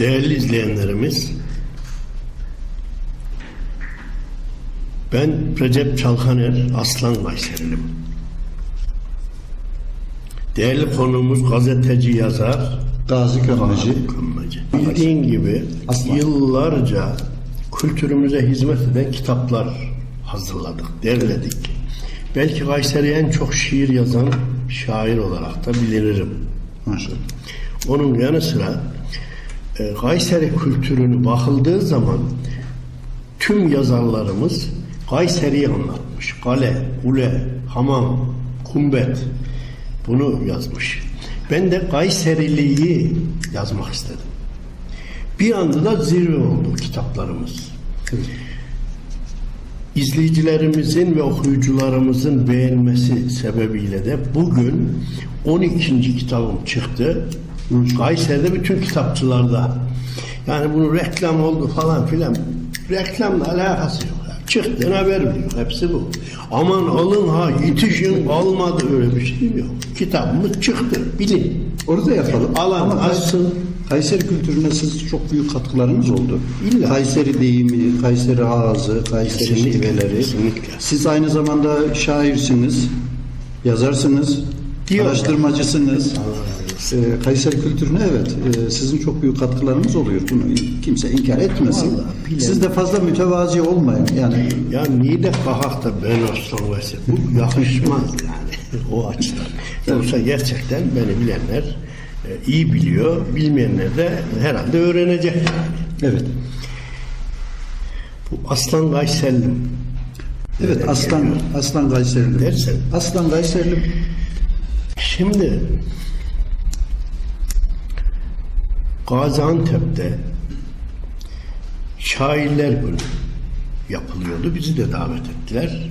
Değerli izleyenlerimiz, ben Recep Çalkaner Aslan Kayserilim. Değerli konuğumuz gazeteci yazar Gazi. Kımmacı. Bildiğin gibi Aslan. yıllarca kültürümüze hizmet eden kitaplar hazırladık, derledik. Belki Kayseri'ye en çok şiir yazan şair olarak da bilinirim. Maşallah. Onun yanı sıra e, Kayseri kültürünü bakıldığı zaman tüm yazarlarımız Kayseri'yi anlatmış. Kale, kule, hamam, kumbet bunu yazmış. Ben de Kayseriliği yazmak istedim. Bir anda da zirve oldu kitaplarımız. İzleyicilerimizin ve okuyucularımızın beğenmesi sebebiyle de bugün 12. kitabım çıktı. Kayseri'de bütün kitapçılarda. Yani bunu reklam oldu falan filan. Reklamla alakası yok. Çıktığına haber veriyor. Hepsi bu. Aman alın ha yetişin kalmadı öyle bir şey yok. Kitabımız çıktı. Bilin. Orada yapalım. Alan Ama açsın. Kayseri kültürüne siz çok büyük katkılarınız oldu. İlla. Kayseri deyimi, Kayseri ağzı, Kayseri Kesinlikle, şiveleri. kesinlikle. Siz aynı zamanda şairsiniz, yazarsınız, Diyor. araştırmacısınız. Ee, Kayseri kültürüne evet e, sizin çok büyük katkılarınız oluyor. Bunu kimse inkar etmesin. Vallahi Siz de fazla mütevazi olmayın. Yani Ya niye de kalkak da ben verse bu yakışmaz yani o açıdan. Yoksa gerçekten beni bilenler e, iyi biliyor, bilmeyenler de herhalde öğrenecek. evet. Bu Aslan Kayserlim. Evet Aslan geliyor? Aslan Kayserili. Dersen. Aslan Kayserili. Şimdi Gaziantep'te Şairler Günü yapılıyordu. Bizi de davet ettiler.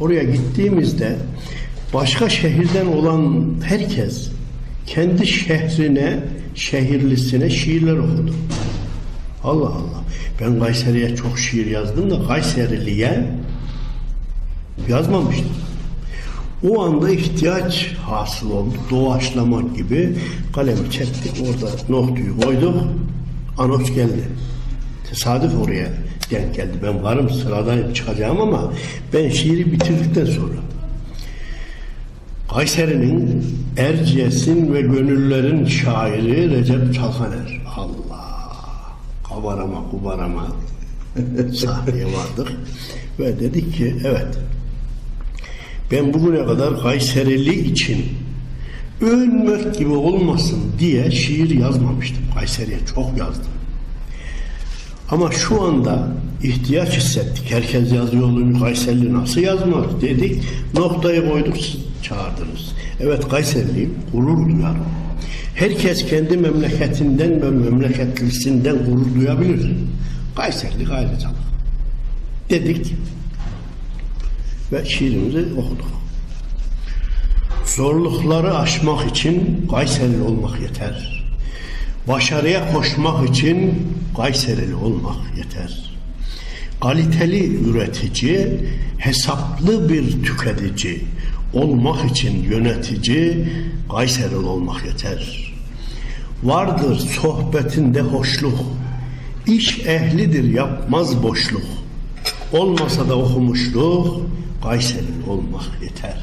Oraya gittiğimizde başka şehirden olan herkes kendi şehrine, şehirlisine şiirler okudu. Allah Allah. Ben Kayseri'ye çok şiir yazdım da Kayserili'ye yazmamıştım. O anda ihtiyaç hasıl oldu. Doğaçlamak gibi kalemi çektik orada noktayı koyduk. Anons geldi. Tesadüf oraya denk geldi. Ben varım sıradayım çıkacağım ama ben şiiri bitirdikten sonra Kayseri'nin Erciyes'in ve gönüllerin şairi Recep Çalkaner. Allah! Kabarama kubarama sahneye vardık ve dedik ki evet ben bugüne kadar Kayserili için övünmek gibi olmasın diye şiir yazmamıştım. Kayseri'ye çok yazdım. Ama şu anda ihtiyaç hissettik. Herkes yazıyor olur. Kayserili nasıl yazmaz dedik. Noktayı koyduk çağırdınız. Evet Kayserili gurur duyarım. Herkes kendi memleketinden ve memleketlisinden gurur duyabilir. Kayserili ayrıcalık. Dedik ve şiirimizi okuduk. Zorlukları aşmak için Kayserili olmak yeter. Başarıya koşmak için Kayserili olmak yeter. Kaliteli üretici, hesaplı bir tüketici olmak için yönetici Kayserili olmak yeter. Vardır sohbetinde hoşluk, iş ehlidir yapmaz boşluk. Olmasa da okumuşluk, Kayserili olmak yeter.